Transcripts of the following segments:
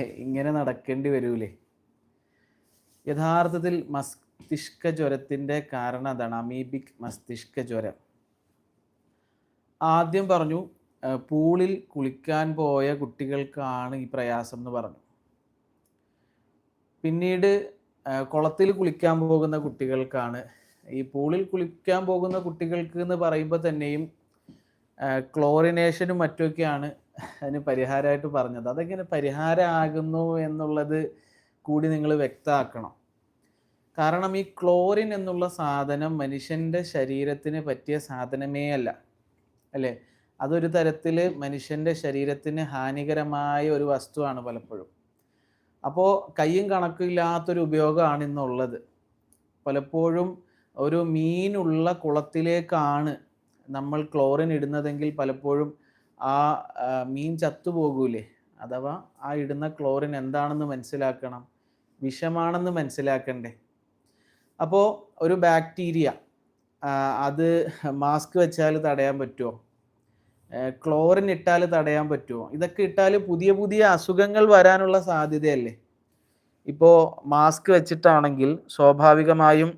ഇങ്ങനെ നടക്കേണ്ടി വരൂലേ? യഥാർത്ഥത്തിൽ മസ്തിഷ്ക ജ്വരത്തിന്റെ കാരണം അതാണ് അമീബിക് മസ്തിഷ്ക ജ്വരം. ആദ്യം പറഞ്ഞു പൂളിൽ കുളിക്കാൻ പോയ കുട്ടികൾക്കാണ് ഈ പ്രയാസം എന്ന് പറഞ്ഞു. പിന്നീട് കുളത്തിൽ കുളിക്കാൻ പോകുന്ന കുട്ടികൾക്കാണ്. ഈ പൂളിൽ കുളിക്കാൻ പോകുന്ന കുട്ടികൾക്ക് എന്ന് പറയുമ്പോൾ തന്നെയും ക്ലോറിനേഷനും മറ്റുമൊക്കെയാണ് അതിന് പരിഹാരമായിട്ട് പറഞ്ഞത്. അതെങ്ങനെ പരിഹാരമാകുന്നു എന്നുള്ളത് കൂടി നിങ്ങൾ വ്യക്തമാക്കണം. കാരണം ഈ ക്ലോറിൻ എന്നുള്ള സാധനം മനുഷ്യന്റെ ശരീരത്തിന് പറ്റിയ സാധനമേ അല്ല. അല്ലേ? അതൊരു തരത്തിൽ മനുഷ്യന്റെ ശരീരത്തിന് ഹാനികരമായ ഒരു വസ്തുവാണ് പലപ്പോഴും. അപ്പോൾ കയ്യും കണക്കില്ലാത്തൊരു ഉപയോഗമാണ് ഇന്നുള്ളത്. പലപ്പോഴും ഒരു മീനുള്ള കുളത്തിലേക്കാണ് നമ്മൾ ക്ലോറിൻ ഇടുന്നതെങ്കിൽ പലപ്പോഴും ആ മീൻ ചത്തുപോകൂലേ അഥവാ ആ ഇടുന്ന ക്ലോറിൻ എന്താണെന്ന് മനസ്സിലാക്കണം? വിഷമാണെന്ന് മനസ്സിലാക്കണ്ടേ? അപ്പോൾ ഒരു ബാക്ടീരിയ അത് മാസ്ക് വെച്ചാൽ തടയാൻ പറ്റുമോ ക്ലോറിൻ ഇട്ടാൽ തടയാൻ പറ്റുമോ ഇതൊക്കെ ഇട്ടാൽ പുതിയ പുതിയ അസുഖങ്ങൾ വരാനുള്ള സാധ്യതയല്ലേ? ഇപ്പോൾ മാസ്ക് വെച്ചിട്ടാണെങ്കിൽ സ്വാഭാവികമായും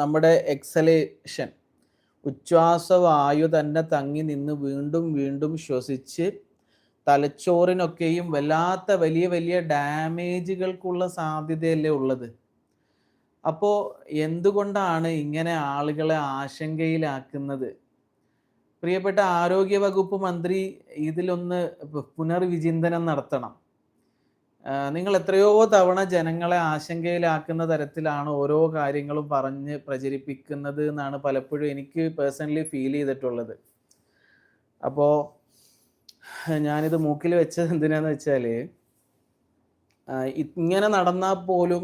നമ്മുടെ എക്സലേഷൻ ഉച്ഛ്വാസവായു തന്നെ തങ്ങി നിന്ന് വീണ്ടും വീണ്ടും ശ്വസിച്ച് തലച്ചോറിനൊക്കെയും വല്ലാത്ത വലിയ വലിയ ഡാമേജുകൾക്കുള്ള സാധ്യതയല്ലേ ഉള്ളത്? അപ്പോൾ എന്തുകൊണ്ടാണ് ഇങ്ങനെ ആളുകളെ ആശങ്കയിലാക്കുന്നത്? പ്രിയപ്പെട്ട ആരോഗ്യ വകുപ്പ് മന്ത്രി ഇതിലൊന്ന് പുനർവിചിന്തനം നടത്തണം. നിങ്ങൾ എത്രയോ തവണ ജനങ്ങളെ ആശങ്കയിലാക്കുന്ന തരത്തിലാണ് ഓരോ കാര്യങ്ങളും പറഞ്ഞ് പ്രചരിപ്പിക്കുന്നത് എന്നാണ് പലപ്പോഴും എനിക്ക് പേഴ്സണലി ഫീൽ ചെയ്തിട്ടുള്ളത്. അപ്പോൾ ഞാനിത് മൂക്കിൽ വെച്ചത് എന്തിനാന്ന് വെച്ചാൽ ഇങ്ങനെ നടന്നാൽ പോലും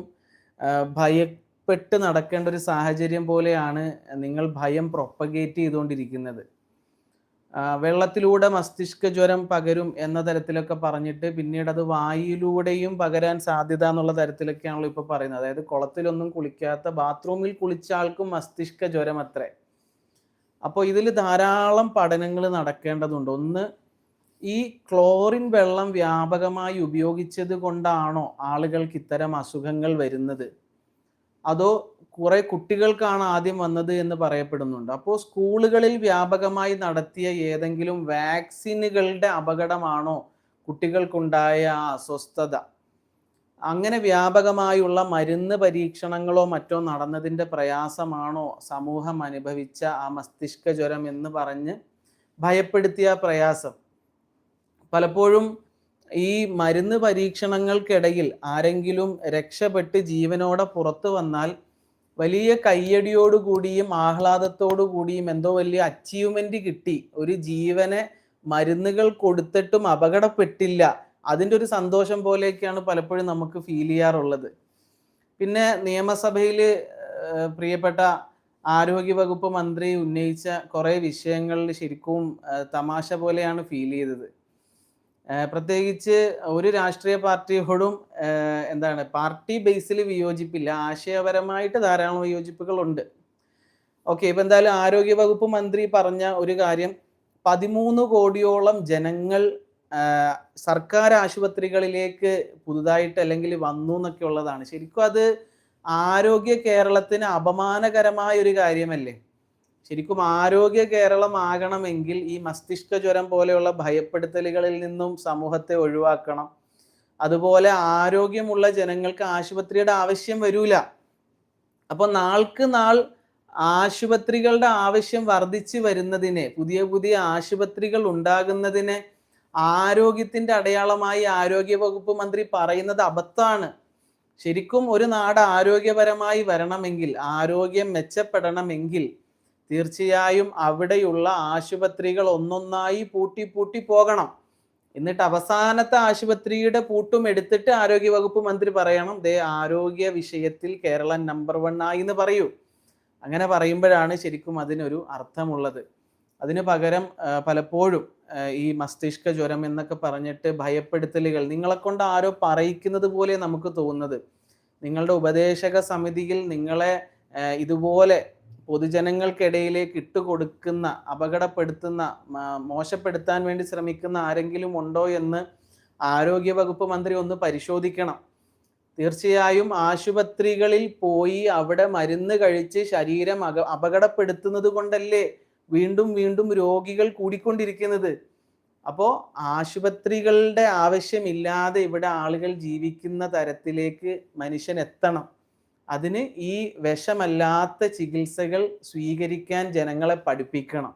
ഭയപ്പെട്ട് നടക്കേണ്ട ഒരു സാഹചര്യം പോലെയാണ് നിങ്ങൾ ഭയം പ്രൊപ്പഗേറ്റ് ചെയ്തുകൊണ്ടിരിക്കുന്നത്. വെള്ളത്തിലൂടെ മസ്തിഷ്ക ജ്വരം പകരും എന്ന തരത്തിലൊക്കെ പറഞ്ഞിട്ട് പിന്നീട് അത് വായിലൂടെയും പകരാൻ സാധ്യത എന്നുള്ള തരത്തിലൊക്കെയാണല്ലോ ഇപ്പൊ പറയുന്നത്. അതായത് കുളത്തിലൊന്നും കുളിക്കാത്ത ബാത്റൂമിൽ കുളിച്ച ആൾക്കും മസ്തിഷ്ക ജ്വരം അത്രേ. അപ്പോൾ ഇതിൽ ധാരാളം പഠനങ്ങൾ നടക്കേണ്ടതുണ്ട്. ഒന്ന് ഈ ക്ലോറിൻ വെള്ളം വ്യാപകമായി ഉപയോഗിച്ചത് കൊണ്ടാണോ ആളുകൾക്ക് ഇത്തരം അസുഖങ്ങൾ വരുന്നത്? അതോ കുറെ കുട്ടികൾക്കാണ് ആദ്യം വന്നത് എന്ന് പറയപ്പെടുന്നുണ്ട്. അപ്പോൾ സ്കൂളുകളിൽ വ്യാപകമായി നടത്തിയ ഏതെങ്കിലും വാക്സിനുകളുടെ അപകടമാണോ കുട്ടികൾക്കുണ്ടായ അസ്വസ്ഥത? അങ്ങനെ വ്യാപകമായുള്ള മരുന്ന് പരീക്ഷണങ്ങളോ മറ്റോ നടന്നതിന്റെ പ്രയാസമാണോ സമൂഹം അനുഭവിച്ച ആ മസ്തിഷ്ക ജ്വരം എന്ന് പറഞ്ഞ് ഭയപ്പെടുത്തിയ പ്രയാസം? പലപ്പോഴും ഈ മരുന്ന് പരീക്ഷണങ്ങൾക്കിടയിൽ ആരെങ്കിലും രക്ഷപ്പെട്ട് ജീവനോടെ പുറത്തു വന്നാൽ വലിയ കയ്യടിയോടുകൂടിയും ആഹ്ലാദത്തോടു കൂടിയും എന്തോ വലിയ അച്ചീവ്മെന്റ് കിട്ടി. ഒരു ജീവനെ മരുന്നുകൾ കൊടുത്തിട്ടും അപകടപ്പെട്ടില്ല. അതിന്റെ ഒരു സന്തോഷം പോലെയൊക്കെയാണ് പലപ്പോഴും നമുക്ക് ഫീൽ ചെയ്യാറുള്ളത്. പിന്നെ നിയമസഭയിൽ പ്രിയപ്പെട്ട ആരോഗ്യ വകുപ്പ് മന്ത്രി ഉന്നയിച്ച കുറേ വിഷയങ്ങളിൽ ശരിക്കും തമാശ പോലെയാണ് ഫീൽ ചെയ്തത്. പ്രത്യേകിച്ച് ഒരു രാഷ്ട്രീയ പാർട്ടിയോടും എന്താണ് പാർട്ടി ബേസിൽ വിയോജിപ്പില്ല. ആശയപരമായിട്ട് ധാരാളം വിയോജിപ്പുകളുണ്ട്. ഓക്കെ ഇപ്പം എന്തായാലും ആരോഗ്യ വകുപ്പ് മന്ത്രി പറഞ്ഞ ഒരു കാര്യം പതിമൂന്ന് കോടിയോളം ജനങ്ങൾ സർക്കാർ ആശുപത്രികളിലേക്ക് പുതുതായിട്ട് അല്ലെങ്കിൽ വന്നു എന്നൊക്കെ ഉള്ളതാണ്. ശരിക്കും അത് ആരോഗ്യ കേരളത്തിന് അപമാനകരമായ ഒരു കാര്യമല്ലേ? ശരിക്കും ആരോഗ്യ കേരളം ആകണമെങ്കിൽ ഈ മസ്തിഷ്ക ജ്വരം പോലെയുള്ള ഭയപ്പെടുത്തലുകളിൽ നിന്നും സമൂഹത്തെ ഒഴിവാക്കണം. അതുപോലെ ആരോഗ്യമുള്ള ജനങ്ങൾക്ക് ആശുപത്രിയുടെ ആവശ്യം വരൂല. അപ്പോൾ നാൾക്ക് നാൾ ആശുപത്രികളുടെ ആവശ്യം വർദ്ധിച്ചു വരുന്നതിനെ പുതിയ പുതിയ ആശുപത്രികൾ ഉണ്ടാകുന്നതിനെ ആരോഗ്യത്തിന്റെ അടയാളമായി ആരോഗ്യ വകുപ്പ് മന്ത്രി പറയുന്നത് അബദ്ധമാണ്. ശരിക്കും ഒരു നാട് ആരോഗ്യപരമായി വരണമെങ്കിൽ ആരോഗ്യം മെച്ചപ്പെടണമെങ്കിൽ തീർച്ചയായും അവിടെയുള്ള ആശുപത്രികൾ ഒന്നൊന്നായി പൂട്ടി പൂട്ടി പോകണം. എന്നിട്ട് അവസാനത്തെ ആശുപത്രിയുടെ പൂട്ടും എടുത്തിട്ട് ആരോഗ്യ വകുപ്പ് മന്ത്രി പറയണം ദേ ആരോഗ്യ വിഷയത്തിൽ കേരളം നമ്പർ വൺ ആയി എന്ന് പറയൂ. അങ്ങനെ പറയുമ്പോഴാണ് ശരിക്കും അതിനൊരു അർത്ഥമുള്ളത്. അതിന് പകരം പലപ്പോഴും ഈ മസ്തിഷ്ക ജ്വരം എന്നൊക്കെ പറഞ്ഞിട്ട് ഭയപ്പെടുത്തലുകൾ നിങ്ങളെ കൊണ്ട് ആരോ പറയിക്കുന്നത് പോലെ നമുക്ക് തോന്നുന്നത്. നിങ്ങളുടെ ഉപദേശക സമിതിയിൽ നിങ്ങളെ ഇതുപോലെ പൊതുജനങ്ങൾക്കിടയിലേക്ക് ഇട്ടുകൊടുക്കുന്ന അപകടപ്പെടുത്തുന്ന മോശപ്പെടുത്താൻ വേണ്ടി ശ്രമിക്കുന്ന ആരെങ്കിലും ഉണ്ടോ എന്ന് ആരോഗ്യ വകുപ്പ് മന്ത്രി ഒന്ന് പരിശോധിക്കണം. തീർച്ചയായും ആശുപത്രികളിൽ പോയി അവിടെ മരുന്ന് കഴിച്ച് ശരീരം അക അപകടപ്പെടുത്തുന്നത് കൊണ്ടല്ലേ വീണ്ടും വീണ്ടും രോഗികൾ കൂടിക്കൊണ്ടിരിക്കുന്നത്? അപ്പോൾ ആശുപത്രികളുടെ ആവശ്യമില്ലാതെ ഇവിടെ ആളുകൾ ജീവിക്കുന്ന തരത്തിലേക്ക് മനുഷ്യൻ എത്തണം. അതിന് ഈ വിഷമല്ലാത്ത ചികിത്സകൾ സ്വീകരിക്കാൻ ജനങ്ങളെ പഠിപ്പിക്കണം.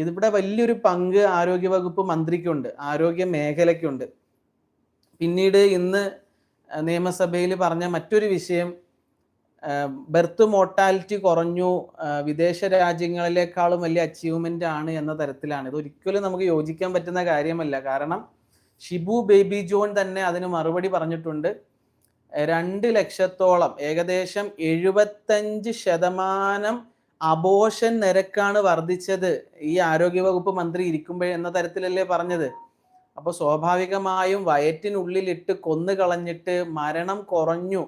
ഇതിവിടെ വലിയൊരു പങ്ക് ആരോഗ്യവകുപ്പ് മന്ത്രിക്കുണ്ട് ആരോഗ്യ മേഖലയ്ക്കുണ്ട്. പിന്നീട് ഇന്ന് നിയമസഭയിൽ പറഞ്ഞ മറ്റൊരു വിഷയം ബർത്ത് മോർട്ടാലിറ്റി കുറഞ്ഞു വിദേശ രാജ്യങ്ങളിലേക്കാളും വലിയ അച്ചീവ്മെന്റ് ആണ് എന്ന തരത്തിലാണ്. ഇത് ഒരിക്കലും നമുക്ക് യോജിക്കാൻ പറ്റുന്ന കാര്യമല്ല. കാരണം ഷിബു ബേബി ജോൺ തന്നെ അതിന് മറുപടി പറഞ്ഞിട്ടുണ്ട്. രണ്ട് ലക്ഷത്തോളം ഏകദേശം എഴുപത്തഞ്ച് ശതമാനം അബോഷൻ നിരക്കാണ് വർദ്ധിച്ചത്. ഈ ആരോഗ്യവകുപ്പ് മന്ത്രി ഇരിക്കുമ്പോഴേ എന്ന തരത്തിലല്ലേ പറഞ്ഞത്. അപ്പോൾ സ്വാഭാവികമായും വയറ്റിനുള്ളിലിട്ട് കൊന്നു കളഞ്ഞിട്ട് മരണം കുറഞ്ഞു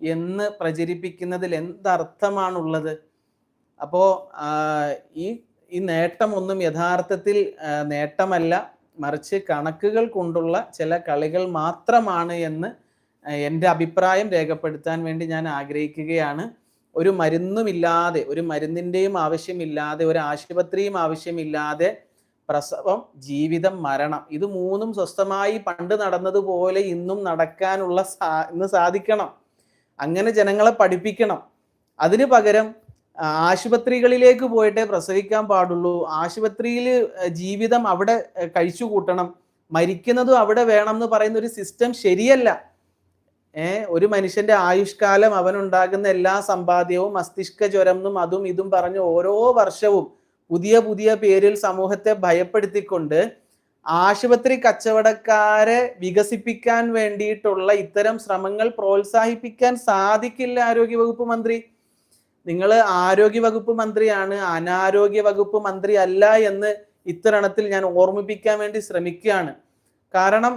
എന്ന് പ്രചരിപ്പിക്കുന്നതിൽ എന്തർത്ഥമാണുള്ളത്? അപ്പോൾ ഈ ഈ നേട്ടമൊന്നും യഥാർത്ഥത്തിൽ നേട്ടമല്ല. മറിച്ച് കണക്കുകൾ കൊണ്ടുള്ള ചില കളികൾ മാത്രമാണ് എന്ന് എന്റെ അഭിപ്രായം രേഖപ്പെടുത്താൻ വേണ്ടി ഞാൻ ആഗ്രഹിക്കുകയാണ്. ഒരു മരുന്നുമില്ലാതെ ഒരു മരുന്നിന്റെയും ആവശ്യമില്ലാതെ ഒരു ആശുപത്രിയും ആവശ്യമില്ലാതെ പ്രസവം ജീവിതം മരണം ഇത് മൂന്നും സ്വസ്ഥമായി പണ്ട് നടന്നതുപോലെ ഇന്നും നടക്കാനുള്ള സാ ഇന്ന് സാധിക്കണം. അങ്ങനെ ജനങ്ങളെ പഠിപ്പിക്കണം. അതിന് പകരം ആശുപത്രികളിലേക്ക് പോയിട്ടേ പ്രസവിക്കാൻ പാടുള്ളൂ. ആശുപത്രിയിൽ ജീവിതം അവിടെ കഴിച്ചു കൂട്ടണം മരിക്കുന്നതും അവിടെ വേണം എന്ന് പറയുന്ന ഒരു സിസ്റ്റം ശരിയല്ല. ഒരു മനുഷ്യന്റെ ആയുഷ്കാലം അവനുണ്ടാകുന്ന എല്ലാ സമ്പാദ്യവും മസ്തിഷ്ക ജ്വരം എന്നും അതും ഇതും പറഞ്ഞ് ഓരോ വർഷവും പുതിയ പുതിയ പേരിൽ സമൂഹത്തെ ഭയപ്പെടുത്തിക്കൊണ്ട് ആശുപത്രി കച്ചവടക്കാരെ വികസിപ്പിക്കാൻ വേണ്ടിയിട്ടുള്ള ഇത്തരം ശ്രമങ്ങൾ പ്രോത്സാഹിപ്പിക്കാൻ സാധിക്കില്ല ആരോഗ്യ വകുപ്പ് മന്ത്രി. നിങ്ങൾ ആരോഗ്യ വകുപ്പ് മന്ത്രിയാണ് അനാരോഗ്യ വകുപ്പ് മന്ത്രി അല്ല എന്ന് ഇത്തരണത്തിൽ ഞാൻ ഓർമ്മിപ്പിക്കാൻ വേണ്ടി ശ്രമിക്കുകയാണ്. കാരണം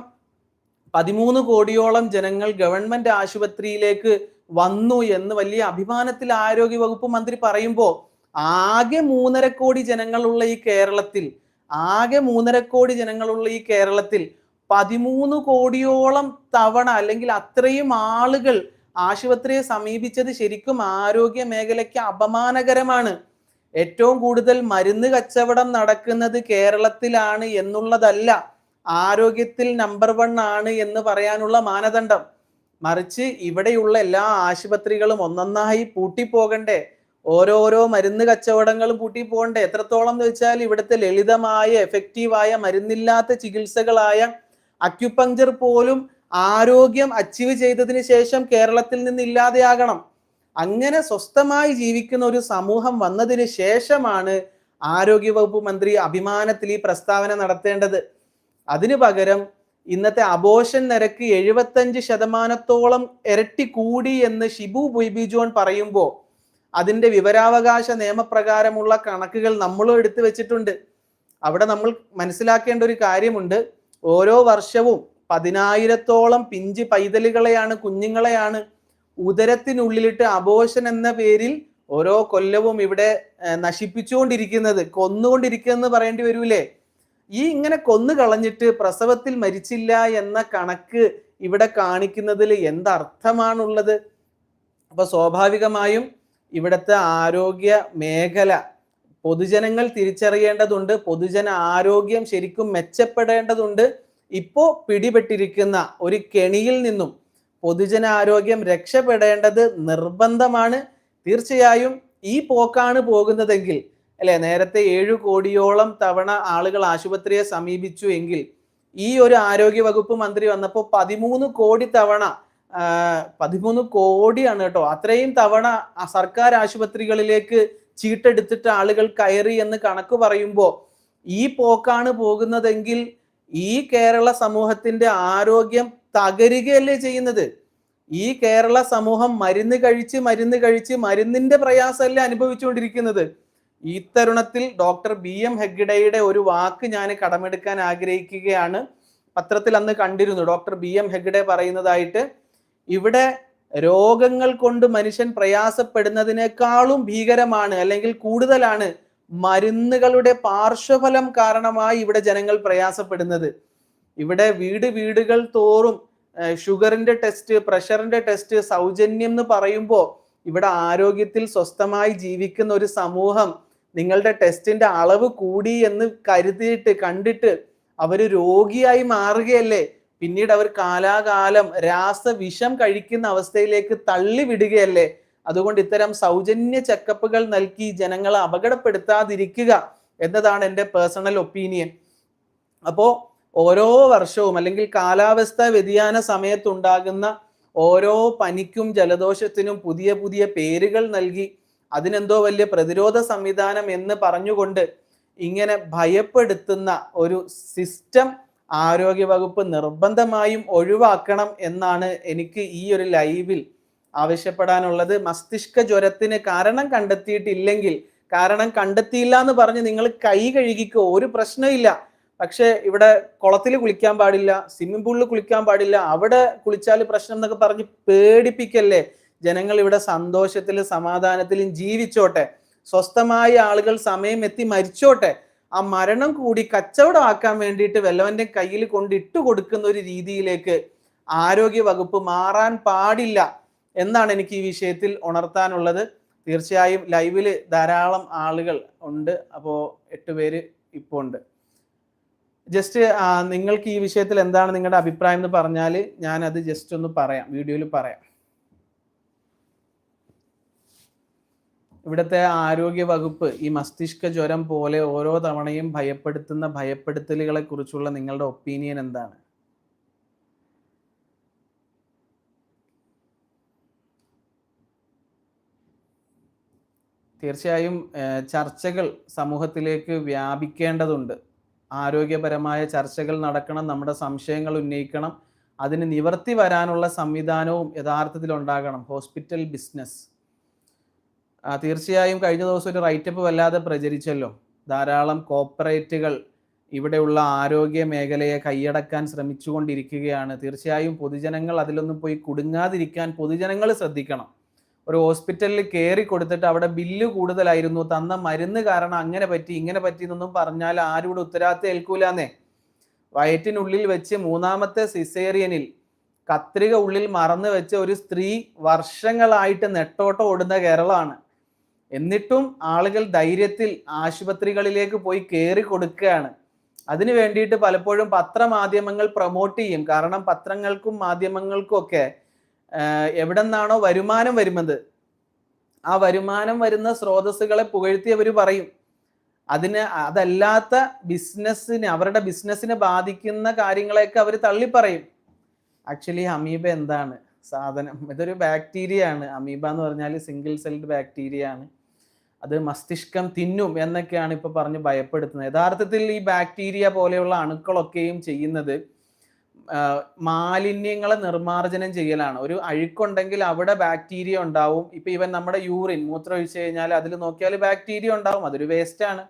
പതിമൂന്ന് കോടിയോളം ജനങ്ങൾ ഗവൺമെന്റ് ആശുപത്രിയിലേക്ക് വന്നു എന്ന് വലിയ അഭിമാനത്തിൽ ആരോഗ്യ വകുപ്പ് മന്ത്രി പറയുമ്പോൾ ആകെ മൂന്നര കോടി ജനങ്ങളുള്ള ഈ കേരളത്തിൽ ആകെ മൂന്നര കോടി ജനങ്ങളുള്ള ഈ കേരളത്തിൽ പതിമൂന്ന് കോടിയോളം തവണ അല്ലെങ്കിൽ അത്രയും ആളുകൾ ആശുപത്രിയെ സമീപിച്ചത് ശരിക്കും ആരോഗ്യ മേഖലയ്ക്ക് അപമാനകരമാണ്. ഏറ്റവും കൂടുതൽ മരുന്ന് കച്ചവടം നടക്കുന്നത് കേരളത്തിലാണ് എന്നുള്ളതല്ല. ആരോഗ്യത്തിൽ നമ്പർ വൺ ആണ് എന്ന് പറയാനുള്ള മാനദണ്ഡം. മറിച്ച് ഇവിടെയുള്ള എല്ലാ ആശുപത്രികളും ഒന്നൊന്നായി പൂട്ടിപ്പോകണ്ടേ. ഓരോരോ മരുന്ന് കച്ചവടങ്ങളും പൂട്ടിപ്പോകണ്ടേ. എത്രത്തോളം എന്ന് വെച്ചാൽ ഇവിടുത്തെ ലളിതമായ എഫക്റ്റീവായ മരുന്നില്ലാത്ത ചികിത്സകളായ അക്യുപങ്ചർ പോലും ആരോഗ്യം അച്ചീവ് ചെയ്തതിന് ശേഷം കേരളത്തിൽ നിന്ന് ഇല്ലാതെയാകണം. അങ്ങനെ സ്വസ്ഥമായി ജീവിക്കുന്ന ഒരു സമൂഹം വന്നതിന് ശേഷമാണ് ആരോഗ്യവകുപ്പ് മന്ത്രി അഭിമാനത്തിൽ ഈ പ്രസ്താവന നടത്തേണ്ടത്. അതിനു പകരം ഇന്നത്തെ അബോഷൻ നിരക്ക് എഴുപത്തഞ്ച് ശതമാനത്തോളം ഇരട്ടി കൂടി എന്ന് ഷിബു ബുയ്ബി ജോൺ പറയുമ്പോൾ അതിന്റെ വിവരാവകാശ നിയമപ്രകാരമുള്ള കണക്കുകൾ നമ്മളും എടുത്തു വെച്ചിട്ടുണ്ട്. അവിടെ നമ്മൾ മനസ്സിലാക്കേണ്ട ഒരു കാര്യമുണ്ട്. ഓരോ വർഷവും പതിനായിരത്തോളം പിഞ്ച് പൈതലുകളെയാണ് കുഞ്ഞുങ്ങളെയാണ് ഉദരത്തിനുള്ളിലിട്ട് അബോഷൻ എന്ന പേരിൽ ഓരോ കൊല്ലവും ഇവിടെ നശിപ്പിച്ചുകൊണ്ടിരിക്കുന്നത് കൊന്നുകൊണ്ടിരിക്കുന്നത് പറയേണ്ടി വരൂലേ? ഈ ഇങ്ങനെ കൊന്നു കളഞ്ഞിട്ട് പ്രസവത്തിൽ മരിച്ചില്ല എന്ന കണക്ക് ഇവിടെ കാണിക്കുന്നതിൽ എന്തർത്ഥമാണുള്ളത്? അപ്പൊ സ്വാഭാവികമായും ഇവിടുത്തെ ആരോഗ്യ മേഖല പൊതുജനങ്ങൾ തിരിച്ചറിയേണ്ടതുണ്ട് പൊതുജന ആരോഗ്യം ശരിക്കും മെച്ചപ്പെടേണ്ടതുണ്ട്. ഇപ്പോ പിടിപെട്ടിരിക്കുന്ന ഒരു കെണിയിൽ നിന്നും പൊതുജന ആരോഗ്യം രക്ഷപ്പെടേണ്ടത് നിർബന്ധമാണ്. തീർച്ചയായും ഈ പോക്കാണ് പോകുന്നതെങ്കിൽ അല്ലെ? നേരത്തെ ഏഴു കോടിയോളം തവണ ആളുകൾ ആശുപത്രിയെ സമീപിച്ചു എങ്കിൽ ഈ ഒരു ആരോഗ്യ വകുപ്പ് മന്ത്രി വന്നപ്പോൾ പതിമൂന്ന് കോടി തവണ പതിമൂന്ന് കോടിയാണ് കേട്ടോ. അത്രയും തവണ സർക്കാർ ആശുപത്രികളിലേക്ക് ചീട്ടെടുത്തിട്ട് ആളുകൾ കയറി എന്ന് കണക്ക് പറയുമ്പോൾ ഈ പോക്കാണ് പോകുന്നതെങ്കിൽ ഈ കേരള സമൂഹത്തിന്റെ ആരോഗ്യം തകരുകയല്ലേ ചെയ്യുന്നത്? ഈ കേരള സമൂഹം മരുന്ന് കഴിച്ച് മരുന്ന് കഴിച്ച് മരുന്നിന്റെ പ്രയാസമല്ലേ അനുഭവിച്ചുകൊണ്ടിരിക്കുന്നത്? ഈ തരുണത്തിൽ ഡോക്ടർ ബി എം ഹെഗ്ഡയുടെ ഒരു വാക്ക് ഞാൻ കടമെടുക്കാൻ ആഗ്രഹിക്കുകയാണ്. പത്രത്തിൽ അന്ന് കണ്ടിരുന്നു ഡോക്ടർ ബി എം ഹെഗ്ഡെ പറയുന്നതായിട്ട് ഇവിടെ രോഗങ്ങൾ കൊണ്ട് മനുഷ്യൻ പ്രയാസപ്പെടുന്നതിനേക്കാളും ഭീകരമാണ് അല്ലെങ്കിൽ കൂടുതലാണ് മരുന്നുകളുടെ പാർശ്വഫലം കാരണമായി ഇവിടെ ജനങ്ങൾ പ്രയാസപ്പെടുന്നത്. ഇവിടെ വീട് വീടുകൾ തോറും ഷുഗറിന്റെ ടെസ്റ്റ് പ്രഷറിന്റെ ടെസ്റ്റ് സൗജന്യം എന്ന് പറയുമ്പോൾ ഇവിടെ ആരോഗ്യത്തിൽ സ്വസ്ഥമായി ജീവിക്കുന്ന ഒരു സമൂഹം നിങ്ങളുടെ ടെസ്റ്റിന്റെ അളവ് കൂടി എന്ന് കരുതിയിട്ട് കണ്ടിട്ട് അവർ രോഗിയായി മാറുകയല്ലേ? പിന്നീട് അവർ കാലാകാലം രാസവിഷം കഴിക്കുന്ന അവസ്ഥയിലേക്ക് തള്ളിവിടുകയല്ലേ അതുകൊണ്ട് ഇത്തരം സൗജന്യ ചെക്കപ്പുകൾ നൽകി ജനങ്ങളെ അപകടപ്പെടുത്താതിരിക്കുക എന്നതാണ് എന്റെ പേഴ്സണൽ ഒപ്പീനിയൻ. അപ്പോൾ ഓരോ വർഷവും അല്ലെങ്കിൽ കാലാവസ്ഥ വ്യതിയാന സമയത്തുണ്ടാകുന്ന ഓരോ പനിക്കും ജലദോഷത്തിനും പുതിയ പുതിയ പേരുകൾ നൽകി അതിനെന്തോ വലിയ പ്രതിരോധ സംവിധാനം എന്ന് പറഞ്ഞുകൊണ്ട് ഇങ്ങനെ ഭയപ്പെടുത്തുന്ന ഒരു സിസ്റ്റം ആരോഗ്യവകുപ്പ് നിർബന്ധമായും ഒഴിവാക്കണം എന്നാണ് എനിക്ക് ഈ ഒരു ലൈവിൽ ആവശ്യപ്പെടാനുള്ളത്. മസ്തിഷ്ക ജ്വരത്തിന് കാരണം കണ്ടെത്തിയിട്ടില്ലെങ്കിൽ കാരണം കണ്ടെത്തിയില്ല എന്ന് പറഞ്ഞ് നിങ്ങൾ കൈ കഴുകിക്കോ ഒരു പ്രശ്നമില്ല പക്ഷേ ഇവിടെ കുളത്തിൽ കുളിക്കാൻ പാടില്ല സ്വിമ്മിംഗ് പൂളിൽ കുളിക്കാൻ പാടില്ല അവിടെ കുളിച്ചാൽ പ്രശ്നം എന്നൊക്കെ പറഞ്ഞ് പേടിപ്പിക്കല്ലേ? ജനങ്ങൾ ഇവിടെ സന്തോഷത്തിലും സമാധാനത്തിലും ജീവിച്ചോട്ടെ. സ്വസ്ഥമായ ആളുകൾ സമയം എത്തി മരിച്ചോട്ടെ. ആ മരണം കൂടി കച്ചവടമാക്കാൻ വേണ്ടിയിട്ട് വല്ലവന്റെ കയ്യിൽ കൊണ്ട് ഇട്ട് കൊടുക്കുന്ന ഒരു രീതിയിലേക്ക് ആരോഗ്യ വകുപ്പ് മാറാൻ പാടില്ല എന്നാണ് എനിക്ക് ഈ വിഷയത്തിൽ ഉണർത്താനുള്ളത്. തീർച്ചയായും ലൈവിൽ ധാരാളം ആളുകൾ ഉണ്ട്. അപ്പോൾ എട്ട് പേര് ഇപ്പോൾ ഉണ്ട്. ജസ്റ്റ് നിങ്ങൾക്ക് ഈ വിഷയത്തിൽ എന്താണ് നിങ്ങളുടെ അഭിപ്രായം എന്ന് പറഞ്ഞാൽ ഞാനത് ജസ്റ്റ് ഒന്ന് പറയാം. വീഡിയോയിൽ പറയാം. ഇവിടുത്തെ ആരോഗ്യ വകുപ്പ് ഈ മസ്തിഷ്ക ജ്വരം പോലെ ഓരോ തവണയും ഭയപ്പെടുത്തുന്ന ഭയപ്പെടുത്തലുകളെ കുറിച്ചുള്ള നിങ്ങളുടെ ഒപ്പീനിയൻ എന്താണ്? തീർച്ചയായും ചർച്ചകൾ സമൂഹത്തിലേക്ക് വ്യാപിക്കേണ്ടതുണ്ട്. ആരോഗ്യപരമായ ചർച്ചകൾ നടക്കണം നമ്മുടെ സംശയങ്ങൾ ഉന്നയിക്കണം അതിന് നിവർത്തി വരാനുള്ള സംവിധാനവും യഥാർത്ഥത്തിൽ ഉണ്ടാകണം. Hospital business. തീർച്ചയായും കഴിഞ്ഞ ദിവസം ഒരു റൈറ്റപ്പ് വല്ലാതെ പ്രചരിച്ചല്ലോ. ധാരാളം കോപ്പറേറ്റുകൾ ഇവിടെയുള്ള ആരോഗ്യ മേഖലയെ കൈയടക്കാൻ ശ്രമിച്ചുകൊണ്ടിരിക്കുകയാണ്. തീർച്ചയായും പൊതുജനങ്ങൾ അതിലൊന്നും പോയി കുടുങ്ങാതിരിക്കാൻ പൊതുജനങ്ങൾ ശ്രദ്ധിക്കണം. ഒരു ഹോസ്പിറ്റലിൽ കയറി കൊടുത്തിട്ട് അവിടെ ബില്ല് കൂടുതലായിരുന്നു തന്ന മരുന്ന് കാരണം അങ്ങനെ പറ്റി ഇങ്ങനെ പറ്റി എന്നൊന്നും പറഞ്ഞാൽ ആരും ഉത്തരവാദിത്തം ഏൽക്കൂലെന്നേ വയറ്റിനുള്ളിൽ വെച്ച് മൂന്നാമത്തെ സിസേറിയനിൽ കത്രിക ഉള്ളിൽ മറന്നു വെച്ച ഒരു സ്ത്രീ വർഷങ്ങളായിട്ട് നെട്ടോട്ടം ഓടുന്ന കേരളമാണ്. എന്നിട്ടും ആളുകൾ ധൈര്യത്തിൽ ആശുപത്രികളിലേക്ക് പോയി കയറി കൊടുക്കുകയാണ്. അതിനു വേണ്ടിയിട്ട് പലപ്പോഴും പത്രമാധ്യമങ്ങൾ പ്രൊമോട്ട് ചെയ്യും. കാരണം പത്രങ്ങൾക്കും മാധ്യമങ്ങൾക്കും ഒക്കെ എവിടെ നിന്നാണോ വരുമാനം വരുന്നത്. ആ വരുമാനം വരുന്ന സ്രോതസ്സുകളെ പുകഴ്ത്തി അവർ പറയും. അതിന് അതല്ലാത്ത ബിസിനസ്സിന് അവരുടെ ബിസിനസ്സിനെ ബാധിക്കുന്ന കാര്യങ്ങളെയൊക്കെ അവർ തള്ളിപ്പറയും. ആക്ച്വലി അമീബ എന്താണ്? സാധനം. ഇതൊരു ബാക്ടീരിയ ആണ്. അമീബ എന്ന് പറഞ്ഞാൽ സിംഗിൾ സെൽഡ് ബാക്ടീരിയ ആണ്. അത് മസ്തിഷ്കം തിന്നും എന്നൊക്കെയാണ് ഇപ്പോൾ പറഞ്ഞ് ഭയപ്പെടുത്തുന്നത്. യഥാർത്ഥത്തിൽ ഈ ബാക്ടീരിയ പോലെയുള്ള അണുക്കളൊക്കെയും ചെയ്യുന്നത് മാലിന്യങ്ങളെ നിർമ്മാർജനം ചെയ്യലാണ്. ഒരു അഴുക്കുണ്ടെങ്കിൽ അവിടെ ബാക്ടീരിയ ഉണ്ടാവും. ഇപ്പം ഇവൻ നമ്മുടെ യൂറിൻ മൂത്രം ഒഴിച്ചു കഴിഞ്ഞാൽ അതിൽ നോക്കിയാൽ ബാക്ടീരിയ ഉണ്ടാവും. അതൊരു വേസ്റ്റാണ്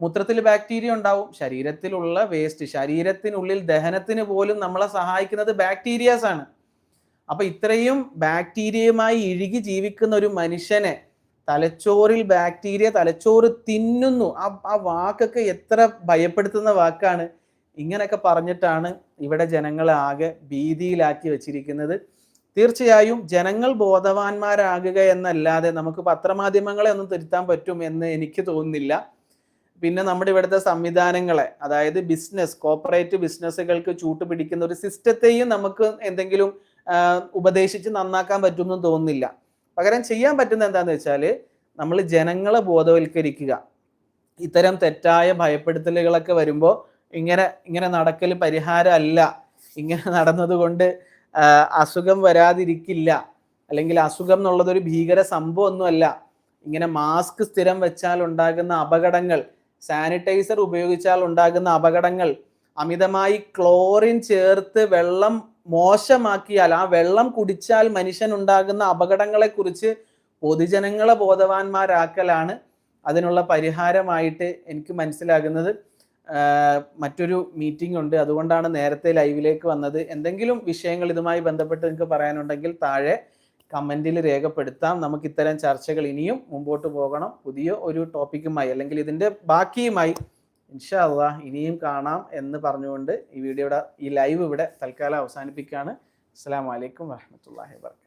മൂത്രത്തിൽ ബാക്ടീരിയ ഉണ്ടാവും. ശരീരത്തിലുള്ള വേസ്റ്റ് ശരീരത്തിനുള്ളിൽ ദഹനത്തിന് പോലും നമ്മളെ സഹായിക്കുന്നത് ബാക്ടീരിയാസ് ആണ്. അപ്പൊ ഇത്രയും ബാക്ടീരിയയുമായി ഇഴുകി ജീവിക്കുന്ന ഒരു മനുഷ്യനെ തലച്ചോറിൽ ബാക്ടീരിയ തലച്ചോറ് തിന്നുന്നു. ആ ആ വാക്കൊക്കെ എത്ര ഭയപ്പെടുത്തുന്ന വാക്കാണ്. ഇങ്ങനെയൊക്കെ പറഞ്ഞിട്ടാണ് ഇവിടെ ജനങ്ങളെ ആകെ ഭീതിയിലാക്കി വെച്ചിരിക്കുന്നത്. തീർച്ചയായും ജനങ്ങൾ ബോധവാന്മാരാകുക എന്നല്ലാതെ നമുക്ക് പത്രമാധ്യമങ്ങളെ ഒന്നും തിരുത്താൻ പറ്റും എന്ന് എനിക്ക് തോന്നുന്നില്ല. പിന്നെ നമ്മുടെ ഇവിടുത്തെ സംവിധാനങ്ങളെ അതായത് ബിസിനസ് കോപ്പറേറ്റ് ബിസിനസ്സുകൾക്ക് ചൂട്ട് പിടിക്കുന്ന ഒരു സിസ്റ്റത്തെയും നമുക്ക് എന്തെങ്കിലും ഉപദേശിച്ച് നന്നാക്കാൻ പറ്റുമെന്ന് തോന്നുന്നില്ല. പകരം ചെയ്യാൻ പറ്റുന്ന എന്താന്ന് വെച്ചാൽ നമ്മൾ ജനങ്ങളെ ബോധവൽക്കരിക്കുക. ഇത്തരം തെറ്റായ ഭയപ്പെടുത്തലുകളൊക്കെ വരുമ്പോൾ ഇങ്ങനെ ഇങ്ങനെ നടക്കൽ പരിഹാരമല്ല. ഇങ്ങനെ നടന്നതുകൊണ്ട് അസുഖം വരാതിരിക്കില്ല. അല്ലെങ്കിൽ അസുഖം എന്നുള്ളതൊരു ഭീകര സംഭവമൊന്നുമല്ല. ഇങ്ങനെ മാസ്ക് സ്ഥിരം വെച്ചാൽ ഉണ്ടാകുന്ന അപകടങ്ങൾ സാനിറ്റൈസർ ഉപയോഗിച്ചാൽ ഉണ്ടാകുന്ന അപകടങ്ങൾ അമിതമായി ക്ലോറിൻ ചേർത്ത് വെള്ളം മോശമാക്കിയാൽ ആ വെള്ളം കുടിച്ചാൽ മനുഷ്യൻ ഉണ്ടാകുന്ന അപകടങ്ങളെ കുറിച്ച് പൊതുജനങ്ങളെ ബോധവാന്മാരാക്കലാണ് അതിനുള്ള പരിഹാരമായിട്ട് എനിക്ക് മനസ്സിലാകുന്നത്. മറ്റൊരു മീറ്റിംഗ് ഉണ്ട്. അതുകൊണ്ടാണ് നേരത്തെ ലൈവിലേക്ക് വന്നത്. എന്തെങ്കിലും വിഷയങ്ങൾ ഇതുമായി ബന്ധപ്പെട്ട് നിങ്ങൾക്ക് പറയാനുണ്ടെങ്കിൽ താഴെ കമന്റിൽ രേഖപ്പെടുത്താം. നമുക്ക് ഇത്തരം ചർച്ചകൾ ഇനിയും മുമ്പോട്ട് പോകണം. പുതിയ ഒരു ടോപ്പിക്കുമായി അല്ലെങ്കിൽ ഇതിന്റെ ബാക്കിയുമായി ഇൻഷാ അള്ളാ ഇനിയും കാണാം എന്ന് പറഞ്ഞുകൊണ്ട് ഈ വീഡിയോ ഇവിടെ ഈ ലൈവ് ഇവിടെ തൽക്കാലം അവസാനിപ്പിക്കുകയാണ്. അസ്സാം വലൈക്കും വാഹമത്തല്ലാഹി വർക്കാത്തു